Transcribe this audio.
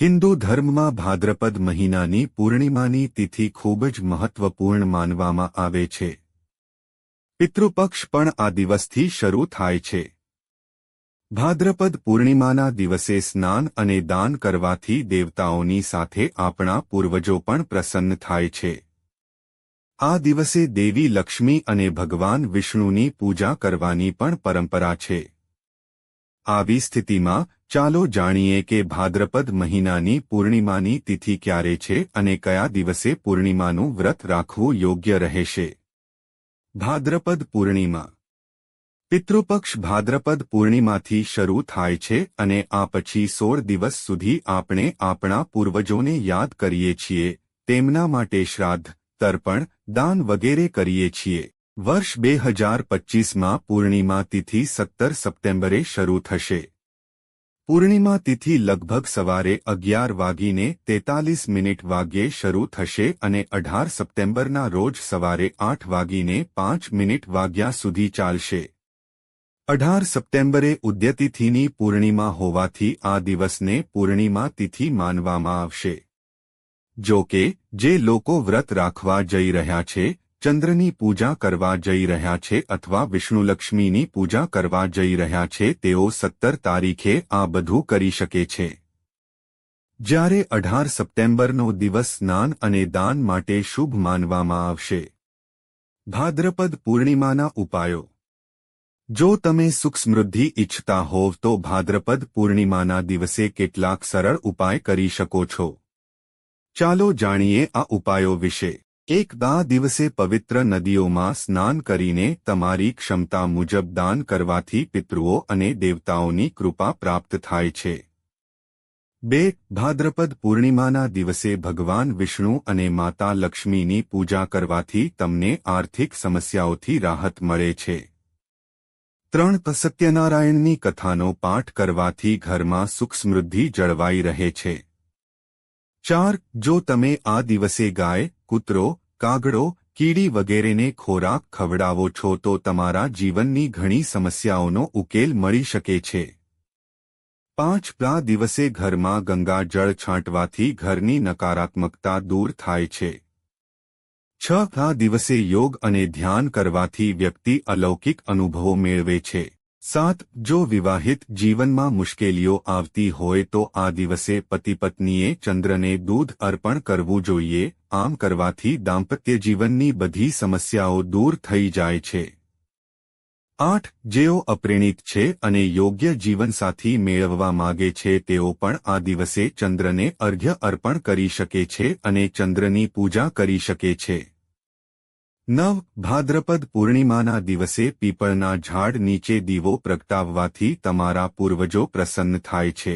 હિન્દુ ધર્મમાં ભાદ્રપદ મહિનાની પૂર્ણિમાની તિથિ ખૂબ જ મહત્વપૂર્ણ માનવામાં આવે છે. પિતૃપક્ષ પણ આ દિવસથી શરૂ થાય છે. ભાદ્રપદ પૂર્ણિમાના દિવસે સ્નાન અને દાન કરવાથી દેવતાઓની સાથે આપણા પૂર્વજો પણ પ્રસન્ન થાય છે. આ દિવસે દેવી લક્ષ્મી અને ભગવાન વિષ્ણુની પૂજા કરવાની પણ પરંપરા છે. આવી સ્થિતિમાં ચાલો જાણીએ કે ભાદ્રપદ મહિનાની પૂર્ણિમાની તિથિ ક્યારે છે અને કયા દિવસે પૂર્ણિમાનું વ્રત રાખવું યોગ્ય રહેશે? ભાદ્રપદ પૂર્ણિમા. પિતૃપક્ષ ભાદ્રપદ પૂર્ણિમાથી શરૂ થાય છે અને આ પછી સોળ દિવસ સુધી આપણે આપણા પૂર્વજોને યાદ કરીએ છીએ, તેમના માટે શ્રાદ્ધ, તર્પણ, દાન વગેરે કરીએ છીએ. વર્ષ બે હજાર પચ્ચીસમાં પૂર્ણિમા તિથિ સત્તર સપ્ટેમ્બરે શરૂ થશે. પૂર્ણિમા તિથિ લગભગ સવારે અગિયાર વાગીને તેતાલીસ મિનિટ વાગ્યે શરૂ થશે અને અઢાર સપ્ટેમ્બરના રોજ સવારે આઠ વાગીને પાંચ મિનિટ વાગ્યા સુધી ચાલશે. અઢાર સપ્ટેમ્બરે ઉદ્યતિથિની પૂર્ણિમા હોવાથી આ દિવસને પૂર્ણિમા તિથિ માનવામાં આવશે. જો કે, જે લોકો વ્રત રાખવા જઈ રહ્યા છે ચંદ્રની પૂજા કરવા જઈ રહ્યા છે અથવા વિષ્ણુલક્ષ્મીની પૂજા કરવા જઈ રહ્યા છે, તેઓ સત્તર તારીખે આ બધું કરી શકે છે. જ્યારે અઢાર સપ્ટેમ્બરનો દિવસ સ્નાન અને દાન માટે શુભ માનવામાં આવશે. ભાદ્રપદ પૂર્ણિમાના ઉપાયો. જો તમે સુખ સમૃદ્ધિ ઇચ્છતા હોવ તો ભાદ્રપદ પૂર્ણિમાના દિવસે કેટલાક સરળ ઉપાય કરી શકો છો. ચાલો જાણીએ આ ઉપાયો વિશે. એક દા દિવસે પવિત્ર નદીઓમાં સ્નાન કરીને તમારી ક્ષમતા મુજબ દાન કરવાથી પિતૃઓ અને દેવતાઓની કૃપા પ્રાપ્ત થાય છે. બે, ભાદ્રપદ પૂર્ણિમાના દિવસે ભગવાન વિષ્ણુ અને માતા લક્ષ્મીની પૂજા કરવાથી તમને આર્થિક સમસ્યાઓથી રાહત મળે છે. ત્રણ, સત્યનારાયણની કથાનો પાઠ કરવાથી ઘરમાં સુખ સમૃદ્ધિ જળવાઈ રહે છે. ચાર, જો તમે આ દિવસે ગાય, કૂતરો કાગડો કીડી વગેરેને ખોરાક ખવડાવો છો તો તમારા જીવનની ઘણી સમસ્યાઓનો ઉકેલ મળી શકે છે. પાંચ પ્રા દિવસે ઘરમાં ગંગા જળ છાંટવાથી ઘરની નકારાત્મકતા દૂર થાય છે. છ આ દિવસે યોગ અને ધ્યાન કરવાથી વ્યક્તિ અલૌકિક અનુભવો મેળવે છે. સાત જો વિવાહિત જીવનમાં મુશ્કેલીઓ આવતી હોય તો આ દિવસે પતિ પત્નીએ ચંદ્રને દૂધ અર્પણ કરવું જોઈએ. આમ કરવાથી દાંપત્ય જીવનની બધી સમસ્યાઓ દૂર થઈ જાય છે. આઠ, જેઓ અપ્રેણિત છે અને યોગ્ય જીવનસાથી મેળવવા માગે છે, તેઓ પણ આ દિવસે ચંદ્રને અર્ઘ્ય અર્પણ કરી શકે છે અને ચંદ્રની પૂજા કરી શકે છે. નવ ભાદ્રપદ પૂર્ણિમાના દિવસે પીપળના ઝાડ નીચે દીવો પ્રગટાવવાથી તમારા પૂર્વજો પ્રસન્ન થાય છે.